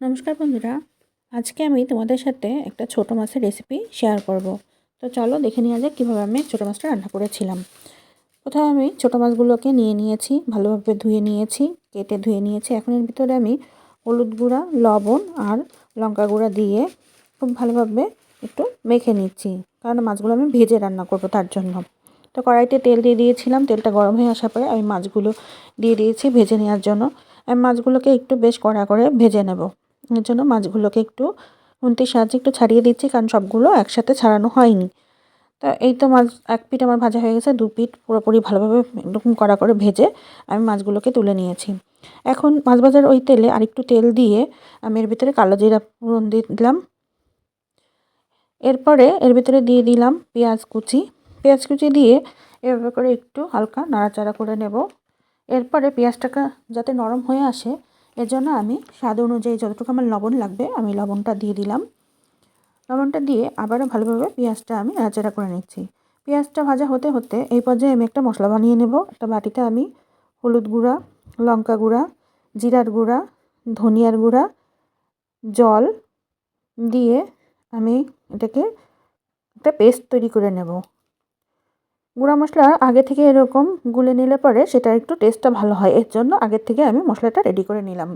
নমস্কার বন্ধুরা, আজকে আমি তোমাদের সাথে একটা ছোট মাছের রেসিপি শেয়ার করব। তো চলো দেখে নেওয়া যাক কীভাবে আমি ছোটো মাছটা রান্না করেছিলাম। প্রথমে আমি ছোটো মাছগুলোকে নিয়ে নিয়েছি, ভালোভাবে ধুয়ে নিয়েছি, কেটে ধুয়ে নিয়েছি। এখন এর ভিতরে আমি হলুদ গুঁড়া, লবণ আর লঙ্কা গুঁড়া দিয়ে খুব ভালোভাবে একটু মেখে নিচ্ছি। কারণ মাছগুলো আমি ভেজে রান্না করব তার জন্য। তো কড়াইতে তেল দিয়ে দিয়েছিলাম, তেলটা গরম হয়ে আসার পরে আমি মাছগুলো দিয়ে দিয়েছি ভেজে নেওয়ার জন্য। আমি মাছগুলোকে একটু বেশ কড়া করে ভেজে নেব। এর জন্য মাছগুলোকে একটু খুন্তির সাহায্যে একটু ছাড়িয়ে দিচ্ছি, কারণ সবগুলো একসাথে ছাড়ানো হয়নি। তা এই তো মাছ, এক পিঠ আমার ভাজা হয়ে গেছে, দু পিঠ পুরোপুরি ভালোভাবে এরকম কড়া করে ভেজে আমি মাছগুলোকে তুলে নিয়েছি। এখন মাছ ভাজার ওই তেলে আরেকটু তেল দিয়ে আমি এর ভিতরে কালো জিরা ফোড়ন দিয়ে দিলাম। এরপরে এর ভিতরে দিয়ে দিলাম পেঁয়াজ কুচি। পেঁয়াজ কুচি দিয়ে এভাবে করে একটু হালকা নাড়াচাড়া করে নেব। এরপরে পেঁয়াজটাকে যাতে নরম হয়ে আসে এর জন্য আমি স্বাদ অনুযায়ী যতটুকু আমার লবণ লাগবে, আমি লবণটা দিয়ে দিলাম। লবণটা দিয়ে আবারও ভালোভাবে পেঁয়াজটা আমি নাড়াচাড়া করে নিচ্ছি। পেঁয়াজটা ভাজা হতে হতে এই পর্যায়ে আমি একটা মশলা বানিয়ে নেব। একটা বাটিতে আমি হলুদ গুঁড়া, লঙ্কা গুঁড়া, জিরার গুঁড়া, ধনিয়ার গুঁড়া, জল দিয়ে আমি এটাকে একটা পেস্ট তৈরি করে নেব। গুঁড়া মশলা আগে থেকে এরকম গুলে নিলে পরে সেটা একটু টেস্টটা ভালো হয়। এর জন্য আগের থেকে আমি মশলাটা রেডি করে নিলাম।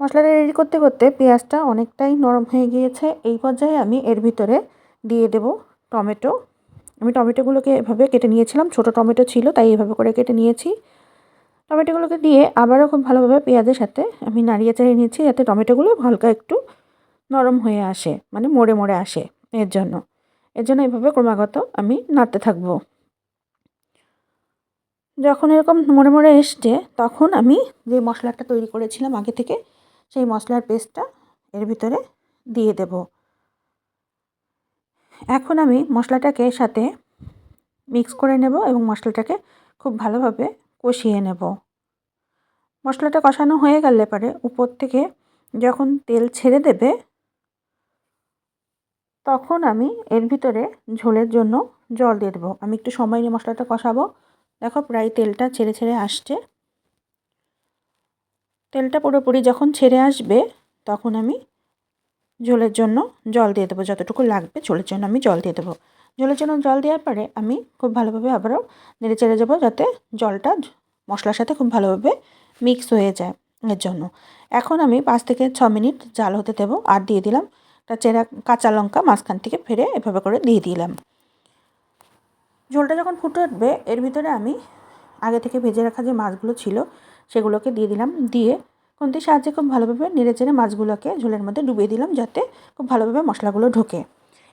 মশলাটা রেডি করতে করতে পেঁয়াজটা অনেকটাই নরম হয়ে গিয়েছে। এই পর্যায়ে আমি এর ভিতরে দিয়ে দেব টমেটো। আমি টমেটোগুলোকে এভাবে কেটে নিয়েছিলাম। ছোট টমেটো ছিল, তাই এভাবে করে কেটে নিয়েছি। টমেটোগুলোকে দিয়ে আবারও খুব ভালোভাবে পেঁয়াজের সাথে আমি নাড়িয়ে চাড়িয়ে নিয়েছি যাতে টমেটোগুলো হালকা একটু নরম হয়ে আসে মানে মোড়ে মোড়ে আসে এর জন্য। এর জন্য এভাবে ক্রমাগত আমি নাড়তে থাকব। যখন এরকম মোড়ে মোড়ে এসছে, তখন আমি যে মশলাটা তৈরি করেছিলাম আগে থেকে, সেই মশলার পেস্টটা এর ভিতরে দিয়ে দেব। এখন আমি মশলাটাকে সাথে মিক্স করে নেব এবং মশলাটাকে খুব ভালোভাবে কষিয়ে নেব। মশলাটা কষানো হয়ে গেলে পরে উপর থেকে যখন তেল ছেড়ে দেবে তখন আমি এর ভিতরে ঝোলের জন্য জল দিয়ে দেবো। আমি একটু সময় নিয়ে মশলাটা কষাবো। দেখো প্রায় তেলটা ছেড়ে ছেড়ে আসছে। তেলটা পুরোপুরি যখন ছেড়ে আসবে, তখন আমি ঝোলের জন্য জল দিয়ে দেবো। যতটুকু লাগবে ঝোলের জন্য আমি জল দিয়ে দেবো। ঝোলের জন্য জল দেওয়ার পরে আমি খুব ভালোভাবে আবারও নেড়ে চেড়ে যাব যাতে জলটা মশলার সাথে খুব ভালোভাবে মিক্স হয়ে যায় এর জন্য। এখন আমি পাঁচ থেকে ছ মিনিট জাল হতে দেবো। আর দিয়ে দিলাম একটা চেরা কাঁচা লঙ্কা মাঝখান থেকে ফেরে এভাবে করে দিয়ে দিলাম। ঝোলটা যখন ফুটে উঠবে, এর ভিতরে আমি আগে থেকে ভেজে রাখা যে মাছগুলো ছিল, সেগুলোকে দিয়ে দিলাম। দিয়ে খুন্তির সাহায্যে খুব ভালোভাবে নেড়ে চেড়ে মাছগুলোকে ঝোলের মধ্যে ডুবিয়ে দিলাম যাতে খুব ভালোভাবে মশলাগুলো ঢোকে।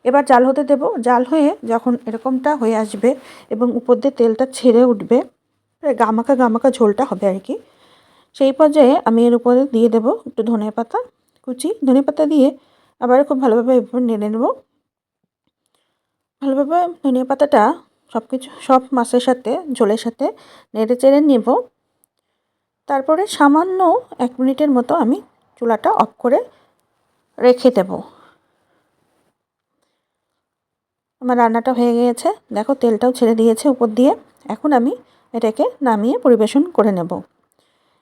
এবার জাল হতে দেব। জাল হয়ে যখন এরকমটা হয়ে আসবে এবং উপর দিয়ে তেলটা ছেড়ে উঠবে গামাকা গামাকা ঝোলটা হবে আর কি। সেই পর্যায়ে আমি এর উপরে দিয়ে দেব একটু ধনে পাতা কুচি। ধনে পাতা দিয়ে আবার খুব ভালোভাবে এভাবে নেড়ে নেব। ভালোভাবে ধনিয়া পাতাটা সব কিছু সব মাছের সাথে, ঝোলের সাথে নেড়ে চেড়ে নেব। তারপরে সামান্য এক মিনিটের মতো আমি চুলাটা অফ করে রেখে দেব। আমার রান্নাটা হয়ে গিয়েছে। দেখো তেলটাও ছেড়ে দিয়েছে উপর দিয়ে। এখন আমি এটাকে নামিয়ে পরিবেশন করে নেব।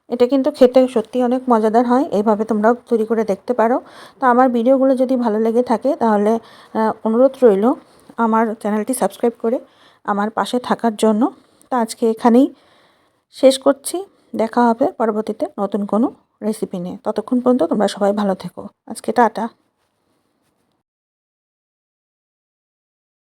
এটা কিন্তু খেতে সত্যি অনেক মজাদার হয়, এইভাবে তোমরাও তৈরি করে দেখতে পারো। তো আমার ভিডিওগুলো যদি ভালো লেগে থাকে, তাহলে অনুরোধ রইল আমার চ্যানেলটি সাবস্ক্রাইব করে আমার পাশে থাকার জন্য। তো আজকে এখানেই শেষ করছি, দেখা হবে পরবর্তীতে নতুন কোনো রেসিপি নিয়ে। ততক্ষণ পর্যন্ত তোমরা সবাই ভালো থেকো। আজকে টাটা।